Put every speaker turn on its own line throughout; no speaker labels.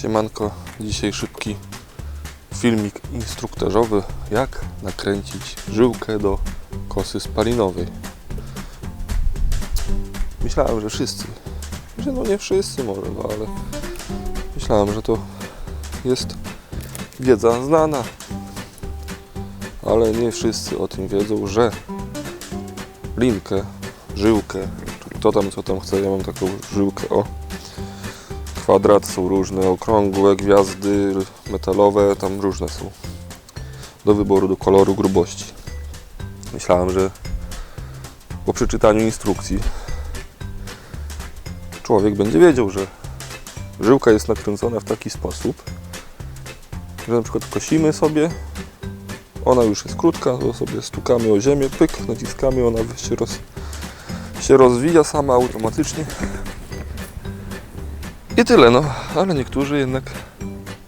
Siemanko, dzisiaj szybki filmik instruktażowy jak nakręcić żyłkę do kosy spalinowej. Myślałem, że wszyscy, że no nie wszyscy może, no ale myślałem, że to jest wiedza znana, ale nie wszyscy o tym wiedzą, że linkę, żyłkę, kto tam co tam chce, ja mam taką żyłkę, o kwadrat, są różne, okrągłe, gwiazdy, metalowe, tam różne są. Do wyboru, do koloru, grubości. Myślałem, że po przeczytaniu instrukcji człowiek będzie wiedział, że żyłka jest nakręcona w taki sposób, że na przykład kosimy sobie, ona już jest krótka, to sobie stukamy o ziemię, pyk, naciskamy, ona się, roz, się rozwija sama automatycznie. I tyle, no, ale niektórzy jednak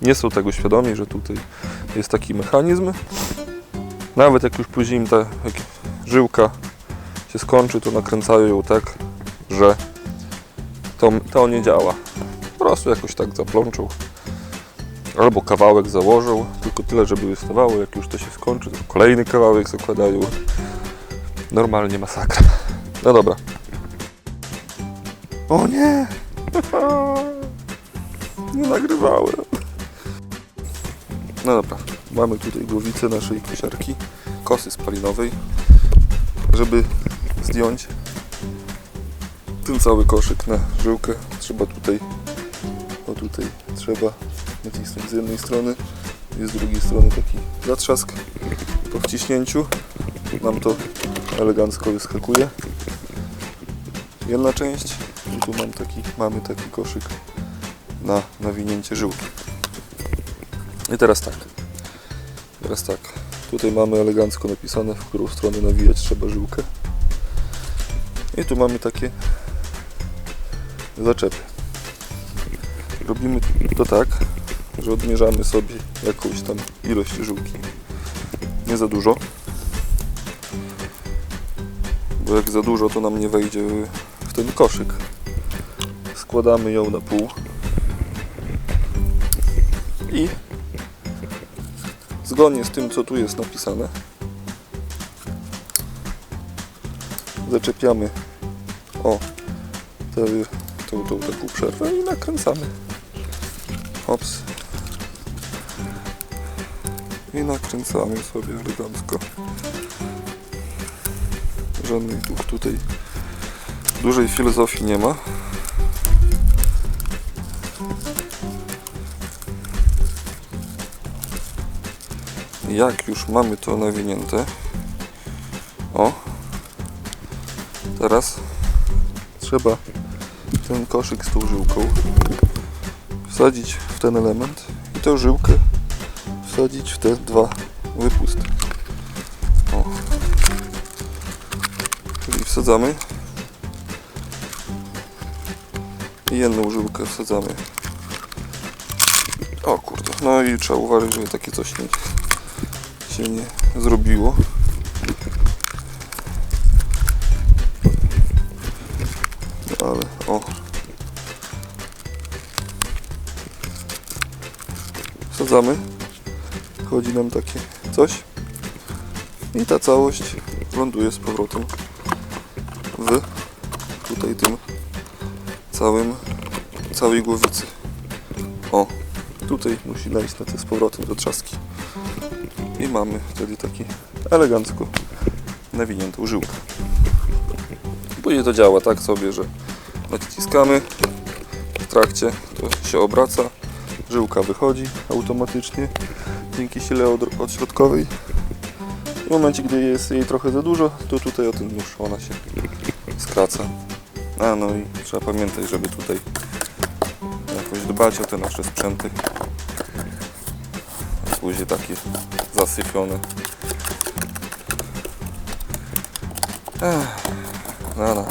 nie są tego świadomi, że tutaj jest taki mechanizm. Nawet jak już później ta żyłka się skończy, to nakręcają ją tak, że to, to nie działa. Po prostu jakoś tak zaplączą. Albo kawałek założą, tylko tyle, żeby wystawało. Jak już to się skończy, to kolejny kawałek zakładają. Normalnie masakra. No dobra. O nie! Nie nagrywałem. No dobra, mamy tutaj głowicę naszej kosiarki, kosy spalinowej, żeby zdjąć ten cały koszyk na żyłkę. Trzeba tutaj, o tutaj trzeba nacisnąć z jednej strony i z drugiej strony taki zatrzask. Po wciśnięciu nam to elegancko wyskakuje. Jedna część i tu mam taki, mamy taki koszyk na nawinięcie żyłki. I teraz tak. Teraz tak. Tutaj mamy elegancko napisane, w którą stronę nawijać trzeba żyłkę. I tu mamy takie zaczepy. Robimy to tak, że odmierzamy sobie jakąś tam ilość żyłki. Nie za dużo. Bo jak za dużo, to nam nie wejdzie w ten koszyk. Składamy ją na pół. I zgodnie z tym, co tu jest napisane, zaczepiamy o tę, tą, tą taką przerwę i nakręcamy. Hops. I nakręcamy sobie elegancko. Żadnej tu, tutaj dużej filozofii nie ma. Jak już mamy to nawinięte? O. Teraz trzeba ten koszyk z tą żyłką wsadzić w ten element i tę żyłkę wsadzić w te dwa wypusty o. czyli wsadzamy. I jedną żyłkę wsadzamy. O kurde, no i trzeba uważać, żeby takie coś nie się nie zrobiło. Ale o. Wsadzamy. Chodzi nam takie coś. I ta całość ląduje z powrotem w tutaj tym całym całej głowicy. O, tutaj musi najść na z powrotem do trzaski i mamy wtedy taki elegancko nawiniętą żyłkę. Później to działa tak sobie, że naciskamy w trakcie, to się obraca, żyłka wychodzi automatycznie dzięki sile od- odśrodkowej. W momencie, gdy jest jej trochę za dużo, to tutaj o ten nóż ona się skraca. A no i trzeba pamiętać, żeby tutaj jakoś dbać o te nasze sprzęty później takie zasypione. Ech, no, no.